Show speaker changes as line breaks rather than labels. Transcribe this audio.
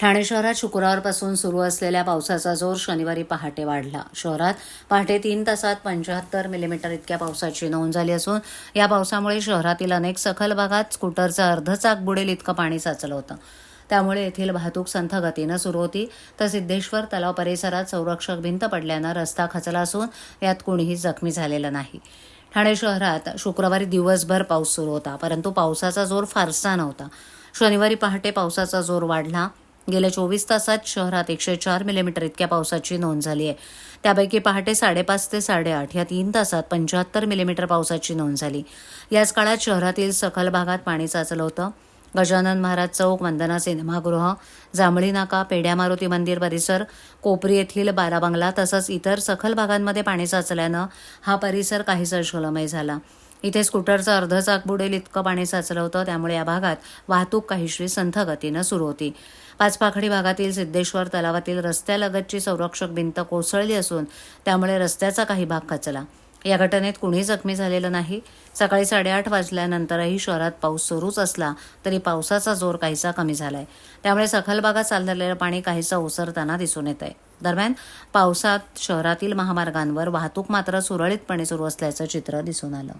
ठाणे शहरात शुक्रवारपासून सुरू असलेल्या पावसाचा जोर शनिवारी पहाटे वाढला. शहरात पहाटे तीन तासात पंच्याहत्तर मिलीमीटर इतक्या पावसाची नोंद झाली असून या पावसामुळे शहरातील अनेक सखल भागात स्कूटरचा अर्ध चाक बुडेल इतकं पाणी साचलं होतं. त्यामुळे येथील वाहतूक संथ गतीनं सुरू होती. तर सिद्धेश्वर तलाव परिसरात संरक्षक भिंत पडल्यानं रस्ता खचला असून यात कोणीही जखमी झालेलं नाही. ठाणे शहरात शुक्रवारी दिवसभर पाऊस सुरू होता परंतु पावसाचा जोर फारसा नव्हता. शनिवारी पहाटे पावसाचा जोर वाढला. गेल्या चोवीस तासात शहरात एकशे चार मिलीमीटर इतक्या पावसाची नोंद झाली आहे. त्यापैकी पहाटे साडेपाच ते साडेआठ या तीन तासात पंच्याहत्तर मिलीमीटर पावसाची नोंद झाली. याच काळात शहरातील सखल भागात पाणी साचलं होतं. गजानन महाराज चौक वंदना सिनेमागृह जांभळी नाका पेड्या मारुती मंदिर परिसर कोपरी येथील बाराबंगला तसंच इतर सखल भागांमध्ये पाणी साचल्यानं हा परिसर काहीसा जलमय झाला. इथे स्कूटरचं अर्ध चाक बुडेल इतकं पाणी साचलं होतं त्यामुळे या भागात वाहतूक काहीशी संथ गतीनं सुरू होती. पाचपाखडी भागातील सिद्धेश्वर तलावातील रस्त्यालगतची संरक्षक भिंत कोसळली असून त्यामुळे रस्त्याचा काही भाग खचला. या घटनेत कुणी जखमी झालेलं नाही. सकाळी साडेआठ वाजल्यानंतरही शहरात पाऊस सुरूच असला तरी पावसाचा जोर काहीसा कमी झालाय. त्यामुळे सखल भागात चाललेलं पाणी काहीसा ओसरताना दिसून येत आहे दरम्यान पावसात शहरातील महामार्गांवर वाहतूक मात्र सुरळीतपणे सुरू असल्याचं चित्र दिसून आलं.